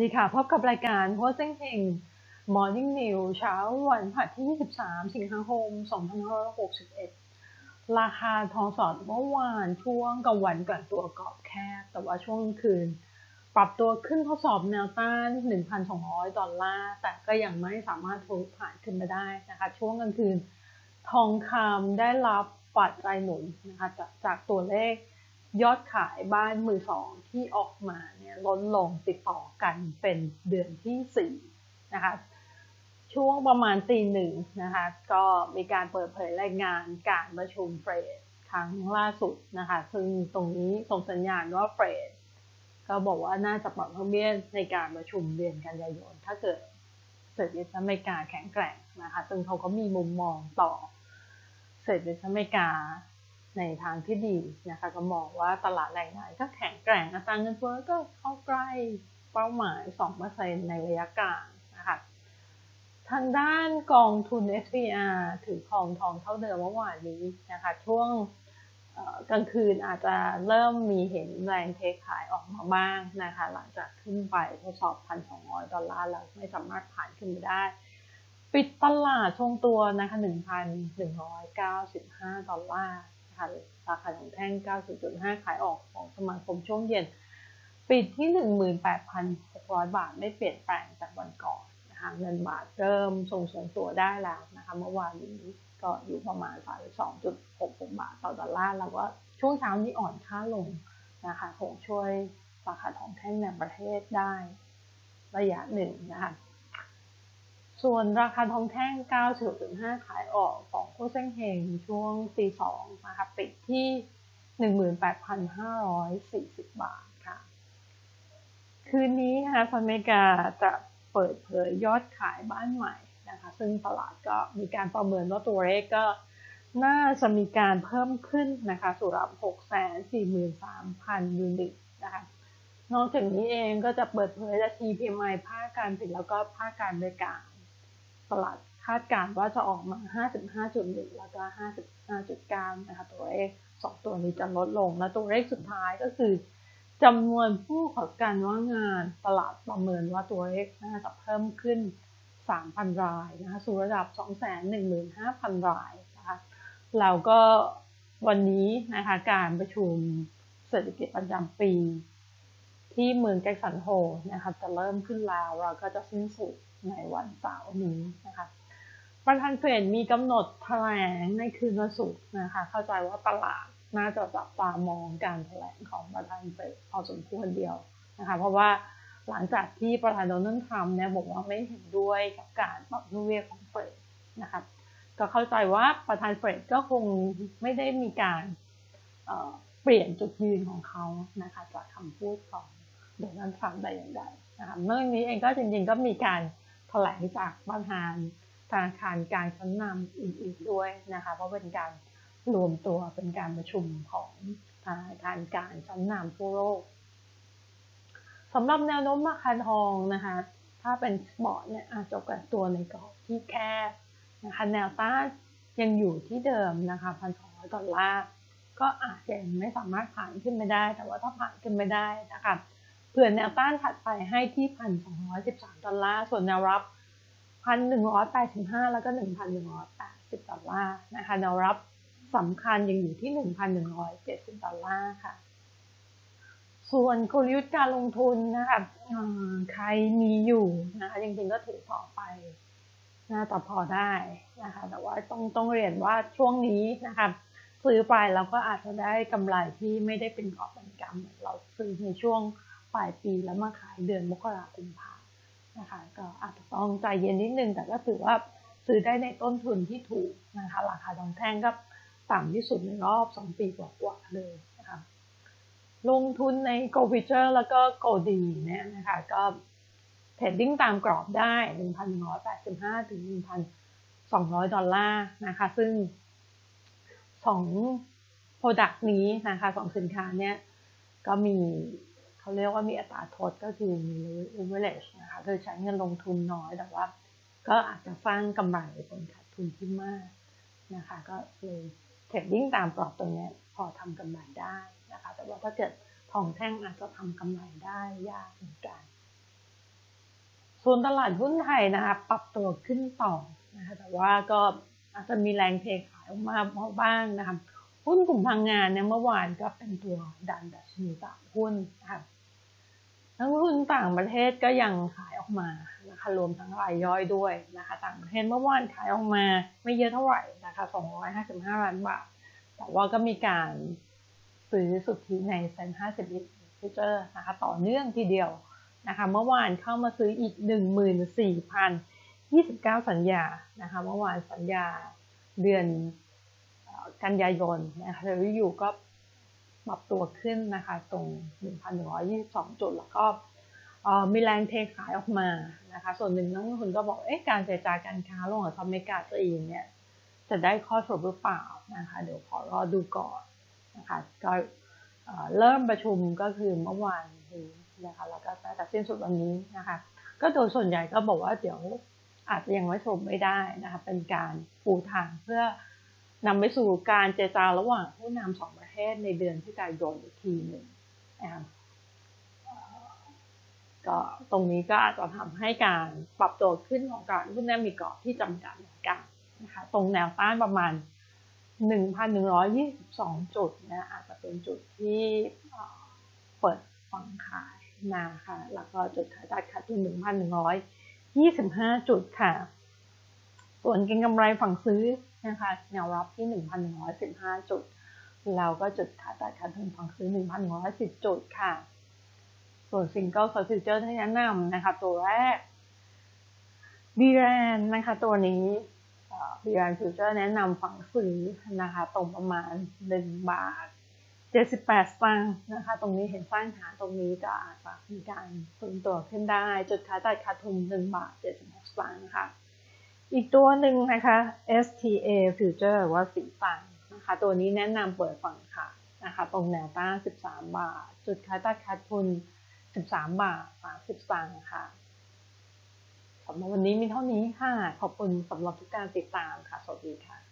ดีค่ะ พบกับรายการโฮสเซ็งเฮง Morning New เช้าวันผัดที่ 23 สิงหาคม 2561 ราคาทองสอดเมื่อวานช่วงกลางวันกลั่นตัวกรอบแคบ แต่ว่าช่วงคืน ปรับตัวขึ้นทดสอบแนวต้าน 1,200 ดอลลาร์ แต่ก็ยังไม่สามารถทะลุผ่านขึ้นมาได้นะคะ ช่วงกลางคืน ทองคำได้รับปัจจัยหนุนนะคะจากจากตัวเลข ยอดขายบ้านมือสองที่ออกมาเนี่ยลดลงติดต่อกันเป็นเดือนที่สี่นะคะช่วงประมาณตีหนึ่งนะคะก็มีการเปิดเผยรายงานการประชุมเฟรดครั้งล่าสุดนะคะซึ่งตรงนี้ส่งสัญญาณว่าเฟรดก็บอกว่าน่าจะปรับเพิ่มเบี้ยในการประชุมเดือนกันยายนถ้าเกิดเศรษฐกิจอเมริกาแข็งแกร่งนะคะซึ่งเขาก็มีมุมมองต่อเศรษฐกิจอเมริกา ในทางที่ดีนะคะก็มองว่าตลาดแรงงานก็แข็งแกร่งอัตราเงินเฟ้อก็เข้าใกล้เป้าหมาย 2%ในระยะกลางนะคะทางด้านกองทุน SPR ถือครองทองเท่าเดิมเมื่อวานนี้นะคะช่วงกลางคืนอาจจะเริ่มมีเห็นแรงเทขายออกมาบ้างนะคะหลังจากขึ้นไปทดสอบ 1,200 ดอลลาร์แล้วไม่สามารถผ่านขึ้นไปได้ ปิดตลาดทรงตัวนะคะ 1,195 ดอลลาร์ ค่ะราคาของแท่ง 90.5 ขายออกของสมาคมช่วงเย็น ปิดที่ 18,600 บาทไม่เปลี่ยนแปลงจากวันก่อนนะคะเงินบาทเริ่มทรงสงตัวได้แล้วนะคะเมื่อวานนี้ก็อยู่ประมาณ 32.66 บาทต่อดอลลาร์แล้วก็ช่วงเช้านี้อ่อนค่าลงนะคะคงช่วยราคาทองแท่งในประเทศได้ระยะหนึ่งนะคะ ส่วนราคาทองแท่ง 90.5 ขายออกของคู่เส้งเฮงช่วงตีสองนะคะปิดที่ 18,540 บาทค่ะ คืนนี้นะคะอเมริกาจะเปิดเผยยอดขายบ้านใหม่นะคะ ซึ่งตลาดก็มีการประเมินว่าตัวเลขก็น่าจะมีการเพิ่มขึ้นนะคะสำหรับ643,000 ยูนิตนะคะนอกจากนี้เองก็จะเปิดเผยดัชนี PMI ภาคการผลิตแล้วก็ภาคการบริการ ตลาดคาดการณ์ว่าจะออกมา 55.1 แล้วก็ 55.9 นะคะ ตัวเลขสองตัวนี้จะลดลง และตัวเลขสุดท้ายก็คือจำนวนผู้ขอการว่างงานตลาดประเมินว่าตัวเลขน่าจะเพิ่มขึ้น 3,000 รายนะคะสู่ระดับ 215,000 รายนะคะแล้วก็วันนี้นะคะการประชุมเศรษฐกิจประจำปี ที่เมืองแจ็คสันโฮนะคะจะเริ่มขึ้นแล้วเราก็จะสิ้นสุดในวันเสาร์นี้นะคะประธานเฟดมีกำหนดแถลงในคืนวันศุกร์นะคะ เข้าใจว่าตลาดน่าจะจับตามองการแถลงของประธานเฟดพอสมควรเดียวนะคะ เพราะว่าหลังจากที่ประธานโดนัลด์ทรัมป์เนี่ยบอกว่าไม่เห็นด้วยกับการปรับดอกเบี้ยของเฟดนะคะก็เข้าใจว่าประธานเฟดก็คงไม่ได้มีการเปลี่ยนจุดยืนของเขานะคะจากคำพูดของ โดนัลด์ทรัมป์แต่อย่างใดนะคะเมื่อนี้เองก็จริงๆก็มีการแถลงจากประธานธนาคารการชั้นนำอื่นๆด้วยนะคะเพราะเป็นการรวมตัวเป็นการประชุมของธนาคารการชั้นนำทั่วโลกสำหรับแนวโน้มราคาทองนะคะถ้าเป็นสปอร์ตเนี่ยอาจจะกันตัวในกรอบที่แคบนะคะแนวต้านยังอยู่ที่เดิมนะคะพันสองร้อยดอลลาร์ก็อาจจะไม่สามารถผ่านขึ้นไปได้ แต่ว่าถ้าผ่านขึ้นไปได้นะคะ เผื่อแนวต้านถัดไปให้ที่พันสองร้อยสิบสามดอลลาร์ ส่วนแนวรับพันหนึ่งร้อยแปดสิบห้าแล้วก็หนึ่งพันหนึ่งร้อยแปดสิบดอลลาร์นะคะแนวรับสำคัญยังอยู่ที่หนึ่งพันหนึ่งร้อยเจ็ดสิบดอลลาร์ค่ะ ส่วนกลยุทธ์การลงทุนนะคะใครมีอยู่นะคะจริงๆก็ถือต่อไปน่าจะพอได้นะคะแต่ว่าต้องต้องเรียนว่าช่วงนี้นะคะซื้อไปแล้วก็อาจจะได้กำไรที่ไม่ได้เป็นกอบเป็นกำเราซื้อในช่วง ปลายปีแล้วมาขายเดือนมกราคมพานะคะ ก็อาจจะต้องใจเย็นนิดนึง แต่ก็ถือว่าซื้อได้ในต้นทุนที่ถูกนะคะ ราคาทองแท่งก็ต่ำที่สุดในรอบ2ปีกว่าๆเลยนะคะลงทุนใน g o ิ i เ e r แล้วก็ g o d ีเนี่ยนะคะก็เทรดดิ้งตามกรอบได้ 1,185 ถึง 1,200 ดอลลาร์นะคะ ซึ่งสอง Product นี้นะคะสองสินค้าเนี่ยก็มี เขาเรียกว่ามีอัตราทดก็คือมี leverage นะคะคือใช้เงินลงทุนน้อยแต่ว่า ก็อาจจะสร้างกำไรผลขาดทุนที่มากนะคะ ก็เลยเทรดดิ้งตามกรอบตรงนี้พอทำกำไรได้นะคะ แต่ว่าถ้าเกิดทองแท่งอาจจะทำกำไรได้ยากเหมือนกันส่วนตลาดหุ้นไทยนะคะปรับตัวขึ้นต่อนะคะแต่ว่าก็อาจจะมีแรงเทขายออกมาบ้างนะคะ หุ้นกลุ่มพลังงานเนี่ยเมื่อวานก็เป็นตัวดันดัชนีตลาดหุ้นนะคะนักหุ้นต่างประเทศก็ยังขายออกมานะคะรวมทั้งรายย่อยด้วยนะคะต่างประเทศเมื่อวานขายออกมาไม่เยอะเท่าไหร่นะคะ255ล้านบาท แต่ว่าก็มีการซื้อสุทธิในเซ็น50ลิตรฟิวเจอร์นะคะต่อเนื่องทีเดียวนะคะเมื่อวานเข้ามาซื้ออีก 14,029 สัญญานะคะเมื่อวานสัญญาเดือน กันยายนนะคะแล้วอยู่ก็ปรับตัวขึ้นนะคะตรง 1,122 จุดแล้วก็มีแรงเทขายออกมานะคะ ส่วนหนึ่งนักลงทุนก็บอกเอ๊ะการเจรจาการค้าระหว่างสหรัฐอเมริกาจีนเนี่ยจะได้ข้อสรุปหรือเปล่านะคะ เดี๋ยวขอรอดูก่อนนะคะก็เริ่มประชุมก็คือเมื่อวานนี้นะคะแล้วก็จะสิ้นสุดวันนี้นะคะ ก็โดยส่วนใหญ่ก็บอกว่าเดี๋ยวอาจจะยังไม่สรุปไม่ได้นะคะ เป็นการปูทางเพื่อ นำไปสู่การเจรจาระหว่างผู้นำสองประเทศในเดือนพฤศจิกายนอีกทีหนึ่งนะคะก็ตรงนี้ก็อาจจะทำให้การปรับตัวขึ้นของการหุ้นแนมีกรอบที่จำกัดเหมือนกันนะคะตรงแนวต้านประมาณ 1,122 จุดนะอาจจะเป็นจุดที่เปิดฝังขายนะคะแล้วก็จุดขายตัดขาดทุน1,125 จุดค่ะ ส่วนเก็งกำไรฝั่งซื้อนะคะแนวรับที่ 1,115 จุดแล้วก็จุดขาตัดขาดทุนฝั่งซื้อ 1,110 จุดค่ะ ส่วนซิงเกิลฟิวเจอร์ที่แนะนำนะคะ ตัวแรกบีแรนนะคะตัวนี้บีแรนฟิวเจอร์แนะนำฝั่งซื้อนะคะตรงประมาณ 1 บาท 78 สตางค์นะคะ ตรงนี้เห็นสร้างฐานตรงนี้ก็อาจจะมีการฟื้นตัวขึ้นได้ จุดขายตัดขาดทุน 1 บาท 76 สตางค์นะคะ อีกตัวหนึ่งนะคะ STA Future หรือว่าสีฟันนะคะตัวนี้แนะนำเปิดฝั่งค่ะนะคะตรงแนวต้าน13 บาท จุดขายตัดขาดทุน 13 บาท 30สตางค์ค่ะสำหรับวันนี้มีเท่านี้ค่ะ ขอบคุณสำหรับทุกการติดตามค่ะ สวัสดีค่ะ